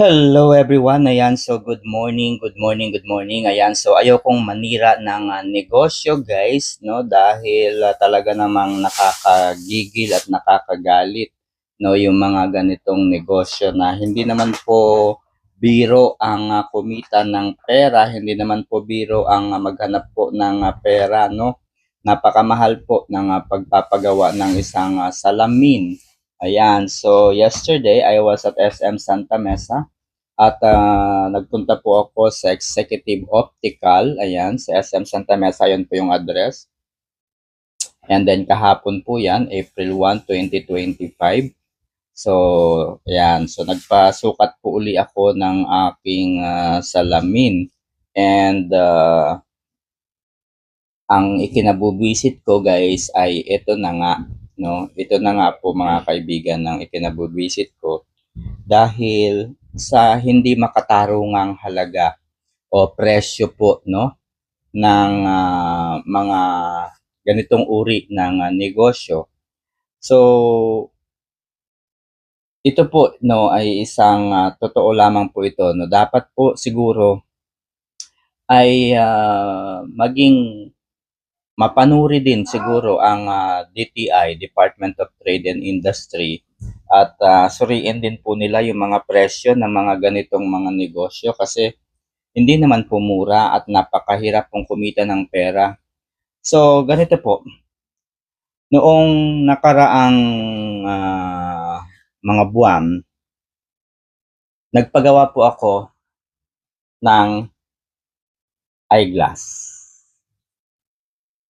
Hello everyone. Ayan, so good morning, good morning, good morning. Ayan, so ayaw kong manira ng ah, negosyo guys, no? Dahil ah, talaga namang nakakagigil at nakakagalit, no? Yung mga ganitong negosyo na hindi naman po biro ang ah, kumita ng pera, hindi naman po biro ang ah, maghanap po ng ah, pera, no? Napakamahal po ng ah, pagpapagawa ng isang ah, salamin. Ayan, so yesterday I was at SM Santa Mesa at ah, nagpunta po ako sa Executive Optical, ayan, sa SM Santa Mesa, yun po yung address. And then kahapon po yan, April 1, 2025. So, ayan, so nagpasukat po uli ako ng aking ah, salamin. And ah, ang ikinabubisit ko guys ay ito na nga, no? Ito na nga po mga kaibigan ng ikinabubisit ko dahil sa hindi makatarungang halaga o presyo po no ng ah, mga ganitong uri ng ah, negosyo. So ito po no ay isang ah, totoo lamang po ito no dapat po siguro ay ah, maging mapanuri din siguro ang ah, DTI Department of Trade and Industry at ah, suriin din po nila yung mga presyo ng mga ganitong mga negosyo kasi hindi naman po mura at napakahirap pong kumita ng pera. So, ganito po. Noong nakaraang ah, mga buwan, nagpagawa po ako ng eyeglass.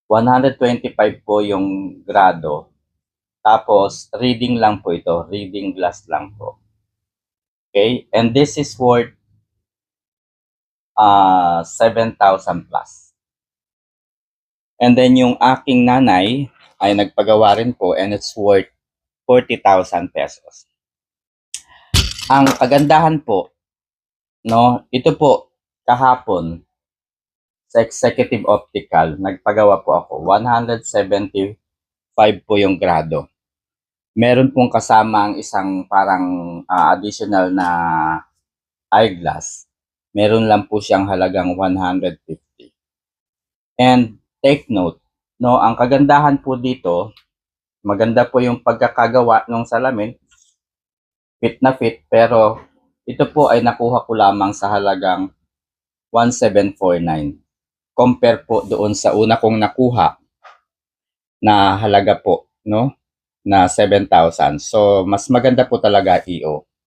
125 po yung grado. Tapos, reading lang po ito. Reading glass lang po. Okay? And this is worth uh, 7,000 plus. And then yung aking nanay ay nagpagawa rin po and it's worth 40,000 pesos. Ang kagandahan po, no, ito po kahapon sa Executive Optical, nagpagawa po ako. 175 po yung grado. Meron pong kasama ang isang parang ah, additional na eyeglass. Meron lang po siyang halagang 150. And take note, no, ang kagandahan po dito, maganda po yung pagkakagawa ng salamin. Fit na fit, pero ito po ay nakuha ko lamang sa halagang 1749 compare po doon sa una kong nakuha na halaga po, no? Na 7,000. So, mas maganda po talaga EO.